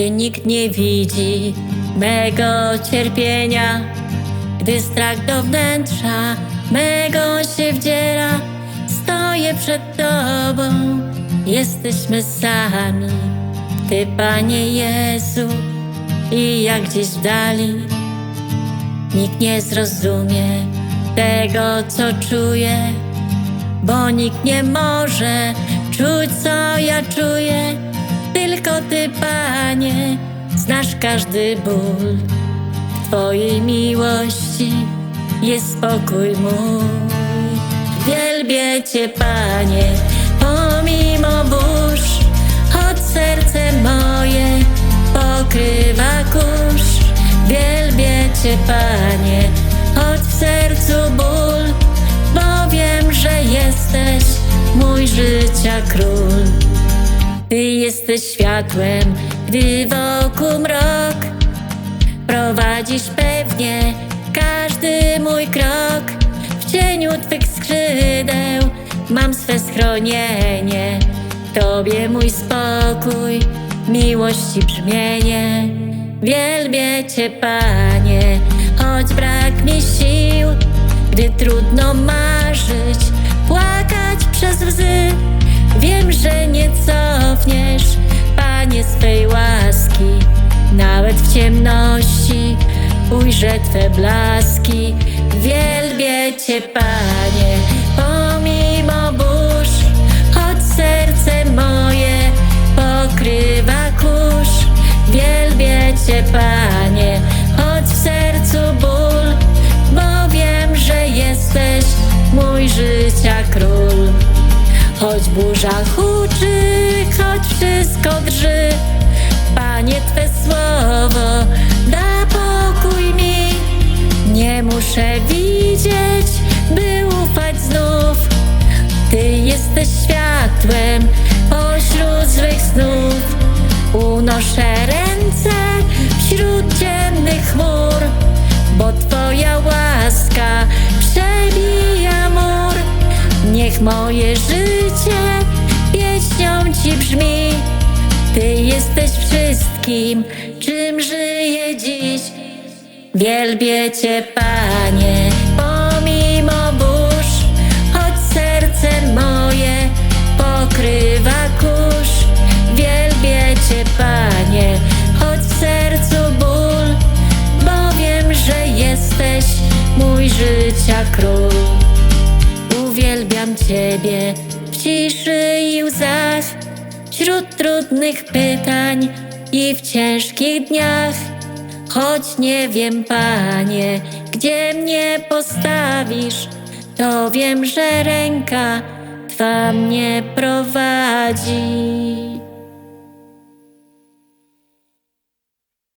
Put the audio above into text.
gdy nikt nie widzi mego cierpienia, gdy strach do wnętrza mego się wdziera, stoję przed Tobą, jesteśmy sami. Ty, Panie Jezu, i jak gdzieś w dali, nikt nie zrozumie tego, co czuję, bo nikt nie może czuć, co ja czuję. Tylko Ty, Panie, znasz każdy ból. W Twojej miłości jest spokój mój. Wielbię Cię, Panie, pomimo burz, choć serce moje pokrywa kurz. Wielbię Cię, Panie, choć w sercu ból, bo wiem, że jesteś mój życia król. Ty jesteś światłem, gdy wokół mrok Prowadzisz pewnie każdy mój krok. W cieniu Twych skrzydeł mam swe schronienie. Tobie mój spokój, miłości brzmienie. Wielbię Cię Panie, choć brak mi sił Gdy trudno marzyć, płakać przez łzy. Wiem, że nie cofniesz, Panie, swej w ciemności. Ujrzę Twe blaski. Wielbię Cię, Panie, pomimo burz Choć serce moje pokrywa kurz. Wielbię Cię, Panie, choć w sercu ból Bo wiem, że jesteś mój życia król. Choć burza huczy, choć wszystko drży Panie, Twe słowo Unoszę ręce wśród ciemnych chmur Bo Twoja łaska przebija mur. Niech moje życie pieśnią Ci brzmi. Ty jesteś wszystkim, czym żyję dziś. Wielbię Cię, Panie, Uwielbiam Ciebie w ciszy i łzach, wśród trudnych pytań i w ciężkich dniach. Choć nie wiem, Panie, gdzie mnie postawisz, to wiem, że ręka Twa mnie prowadzi.